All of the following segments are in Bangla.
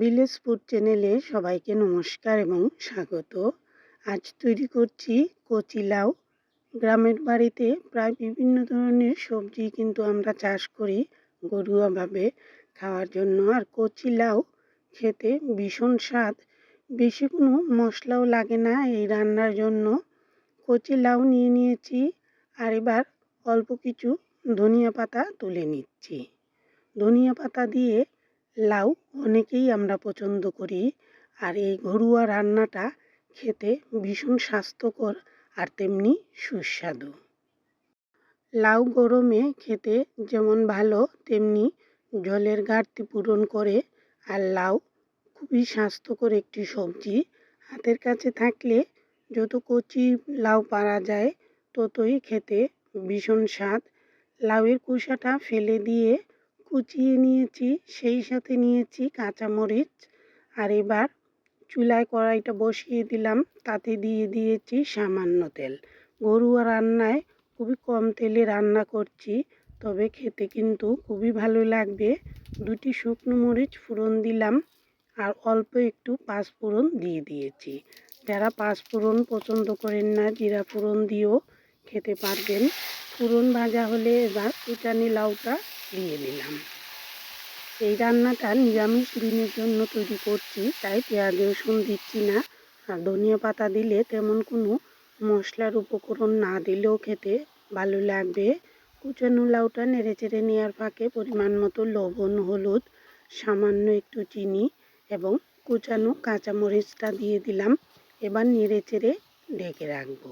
ভিলেজ ফুড চ্যানেলে সবাইকে নমস্কার এবং স্বাগত। আজ তৈরি করছি কচি লাউ। গ্রামের বাড়িতে প্রায় বিভিন্ন ধরনের সবজি কিন্তু আমরা চাষ করি ঘরোয়াভাবে খাওয়ার জন্য আর কচি লাউ খেতে ভীষণ স্বাদ। বেশি কোনো মশলাও লাগে না এই রান্নার জন্য। কচি লাউ নিয়ে নিয়েছি আর এবার অল্প কিছু ধনিয়া পাতা তুলে নিচ্ছি। ধনিয়া পাতা দিয়ে লাউ অনেকেই আমরা পছন্দ করি আর এই ঘরোয়া রান্নাটা খেতে ভীষণ স্বাস্থ্যকর আর তেমনি সুস্বাদু। লাউ গরমে খেতে যেমন ভালো, তেমনি জলের ঘাটতি পূরণ করে আর লাউ খুবই স্বাস্থ্যকর একটি সবজি। হাতের কাছে থাকলে যত কচি লাউ পারা যায়, ততই খেতে ভীষণ স্বাদ। লাউয়ের কুসাটা ফেলে দিয়ে কুচিয়ে নিয়েছি, সেই সাথে নিয়েছি কাঁচামরিচ। আর এবার চুলায় কড়াইটা বসিয়ে দিলাম, তাতে দিয়ে দিয়েছি সামান্য তেল। ঘরোয়া রান্নায় খুবই কম তেলে রান্না করছি, তবে খেতে কিন্তু খুবই ভালো লাগবে। দুটি শুকনো মরিচ ফোড়ন দিলাম, আর অল্প একটু পাঁচ ফোড়ন দিয়ে দিয়েছি। যারা পাঁচ ফোড়ন পছন্দ করেন না, জিরা ফোড়ন দিয়েও খেতে পারবেন। ফোড়ন ভাজা হলে এবার কুচানি লাউটা দিয়ে দিলাম এই রান্নাটা নিরামিষ দিনের জন্য তৈরি করছি, তাই পেঁয়াজ রসুন দিচ্ছি না। আর ধনিয়া পাতা দিলে তেমন কোনো মশলার উপকরণ না দিলেও খেতে ভালো লাগবে। কুচানো লাউটা নেড়ে চেড়ে নেওয়ার ফাঁকে পরিমাণ মতো লবণ, হলুদ, সামান্য একটু চিনি এবং কুচানো কাঁচামরিচটা দিয়ে দিলাম। এবার নেড়ে চেড়ে ঢেকে রাখব।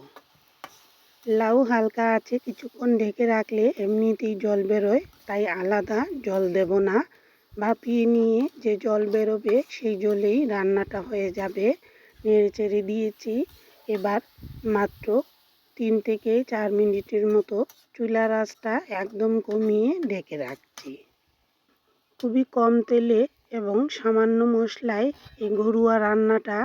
লাউ হালকা আছে, কিছুক্ষণ ঢেকে রাখলে এমনিতেই জল বেরোয়, তাই আলাদা জল দেব না। ভাপিয়ে নিয়ে যে জল বেরোবে, সেই জলেই রান্নাটা হয়ে যাবে। নেড়ে চেড়ে দিয়েছি। এবার মাত্র তিন থেকে চার মিনিটের মতো চুলার আঁচটা একদম কমিয়ে ঢেকে রাখছি। খুবই কম তেলে এবং সামান্য মশলায় এই ঘরোয়া রান্নাটা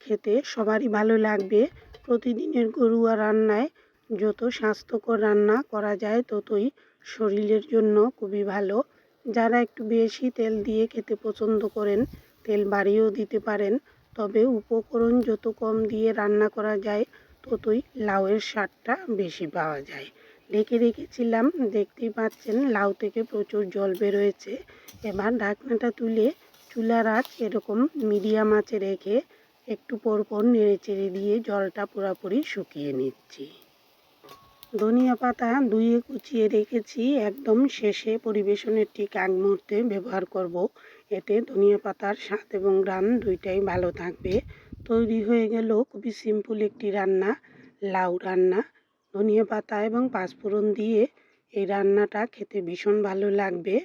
খেতে সবারই ভালো লাগবে। প্রতিদিনের ঘরোয়া রান্নায় যত স্বাস্থ্যকর রান্না করা যায় ততই শরীরের জন্য খুবই ভালো। যারা একটু বেশি তেল দিয়ে খেতে পছন্দ করেন, তেল বাড়িয়েও দিতে পারেন, তবে উপকরণ যত কম দিয়ে রান্না করা যায়, ততই লাউয়ের স্বাদটা বেশি পাওয়া যায়। ঢেকে রেখেছিলাম, দেখতেই পাচ্ছেন লাউ থেকে প্রচুর জল বেরোয়েছে। এবার ঢাকনাটা তুলে চুলার আঁচ এরকম মিডিয়াম আঁচে রেখে একটু পরপর নেড়ে চেড়ে দিয়ে জলটা পুরোপুরি শুকিয়ে নিচ্ছি। ধনিয়া পাতা ধুয়ে কুচিয়ে রেখেছি। একদম শেষে পরিবেশনের ঠিক আগ মুহূর্তে ব্যবহার করব। এতে ধনিয়া পাতার স্বাদ এবং গ্রান দুইটাই ভালো থাকবে। তৈরি হয়ে গেল খুবই সিম্পল একটি রান্না, লাউ রান্না। ধনিয়া পাতা এবং পাঁচফোড়ন দিয়ে এই রান্নাটা খেতে ভীষণ ভালো লাগবে।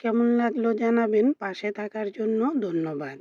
কেমন লাগল জানাবেন। পাশে থাকার জন্য ধন্যবাদ।